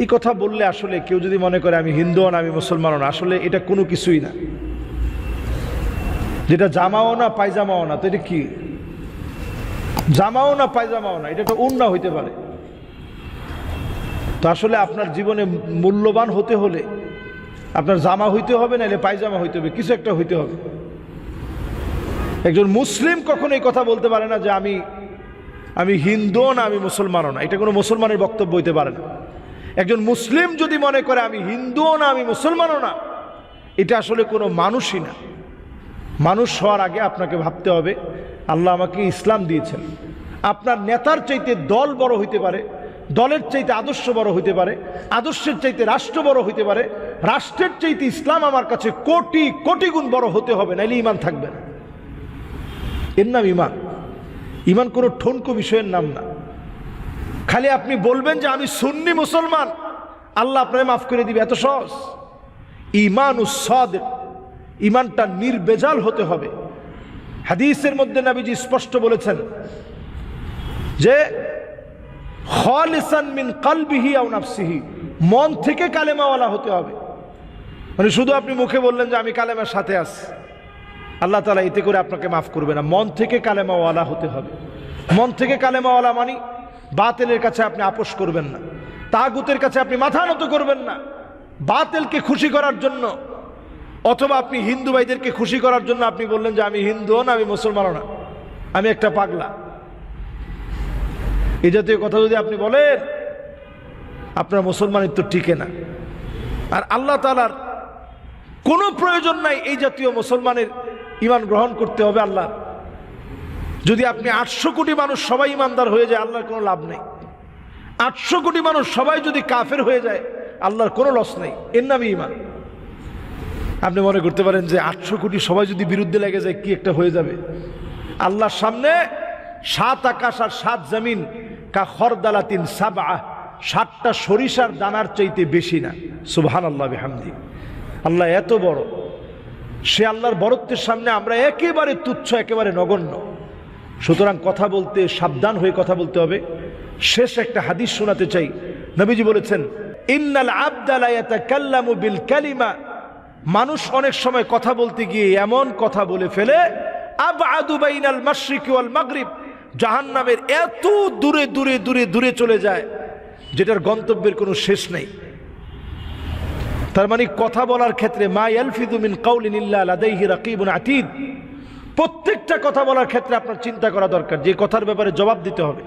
এই কথা বললে আসলে কেউ যদি মনে করে আমি হিন্দু না, আমি মুসলমানও না, আসলে এটা কোনো কিছুই না। যেটা জামাও না, পায়জামাও না, তো এটা কি? জামাও না, পায়জামাও না, এটা তো উন্না হইতে পারে। তো আসলে আপনার জীবনে মূল্যবান হতে হলে, আপনার জামা হইতে হবে, নাহলে পায়জামা হইতে হবে, কিছু একটা হইতে হবে। একজন মুসলিম কখনো এই কথা বলতে পারে না যে আমি আমি হিন্দু না, আমি মুসলমানও না, এটা কোনো মুসলমানের বক্তব্য হইতে পারে না। একজন মুসলিম যদি মনে করে আমি হিন্দুও না, আমি মুসলমানও না, এটা আসলে কোনো মানুষই না। মানুষ হওয়ার আগে আপনাকে ভাবতে হবে, আল্লাহ আমাকে ইসলাম দিয়েছেন। আপনার নেতার চাইতে দল বড় হইতে পারে, দলের চাইতে আদর্শ বড় হইতে পারে, আদর্শের চাইতে রাষ্ট্র বড় হইতে পারে, রাষ্ট্রের চাইতে ইসলাম আমার কাছে কোটি কোটি গুণ বড় হতে হবে, নাইলে ইমান থাকবে না। এর নাম ইমান ইমান কোনো ঠনকো বিষয়ের নাম না। খালি আপনি বলবেন যে আমি সুন্নি মুসলমান, আল্লাহ আপনাকে মাফ করে দিবে, এত সহজ। ইমান উসদ ইমানটা নির্বেজাল হতে হবে। হাদিসের মধ্যে নাবিজি স্পষ্ট বলেছেন যে মিন কালবিহি নাফসিহি, মন থেকে কালেমাওয়ালা হতে হবে। মানে শুধু আপনি মুখে বললেন যে আমি কালেমার সাথে আছি, আল্লাহ তালা এতে করে আপনাকে মাফ করবে না। মন থেকে কালেমাওয়ালা হতে হবে। মন থেকে কালেমাওয়ালা মানি বাতেলের কাছে আপনি আপোষ করবেন না। তাগুতের কাছে আপনি মাথা নত করবেন না। বাতেলকে খুশি করার জন্য, অথবা আপনি হিন্দু ভাইদেরকে খুশি করার জন্য আপনি বললেন যে, আমি হিন্দুও না, আমি মুসলমানও না। আমি একটা পাগলা। এই জাতীয় কথা যদি আপনি বলেন, আপনার মুসলমানের তো টিকে না। আর আল্লাহ তালার কোনো প্রয়োজন নাই এই জাতীয় মুসলমানের ইমান গ্রহণ করতে হবে আল্লাহ যদি আপনি আটশো কোটি মানুষ সবাই ইমানদার হয়ে যায়, আল্লাহর কোনো লাভ নেই। আটশো কোটি মানুষ সবাই যদি কাফের হয়ে যায়, আল্লাহর কোনো লস নেই। এর নামই ইমান আপনি মনে করতে পারেন যে আটশো কোটি সবাই যদি বিরুদ্ধে লেগে যায়, কি একটা হয়ে যাবে? আল্লাহর সামনে সাত আকাশ আর সাত জমিন, কা খরদালাতিন সাবা সাতটা সরিষার দানার চাইতে বেশি না। সুবহান আল্লাহ হামদি আল্লাহ এত বড়। সে আল্লাহর বরত্বের সামনে আমরা একেবারে তুচ্ছ, একেবারে নগণ্য। সুতরাং কথা বলতে, সাবধান হয়ে কথা বলতে হবে। শেষ একটা হাদিস শোনাতে চাই। নবীজি বলেছেন, ইন্নাল আবদালায়াতাকাল্লামু বিল কালিমা। মানুষ অনেক সময় কথা বলতে গিয়ে এমন কথা বলে ফেলে, আবআদু বাইনাল মাশরিকি ওয়াল মাগরিব। জাহান্নামের এত দূরে দূরে দূরে দূরে চলে যায়, যেটার গন্তব্যের কোনো শেষ নেই। তার মানে কথা বলার ক্ষেত্রে, মা ইয়ালফিদু মিন কাউলিন ইল্লা লাদাইহি রাকিবুন আতীদ। প্রত্যেকটা কথা বলার ক্ষেত্রে আপনার চিন্তা করা দরকার, যে কথার ব্যাপারে জবাব দিতে হবে।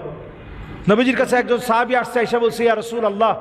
নবীজির কাছে একজন সাহাবি আসছে আইসা বলছি আর রসুল রাসূলুল্লাহ।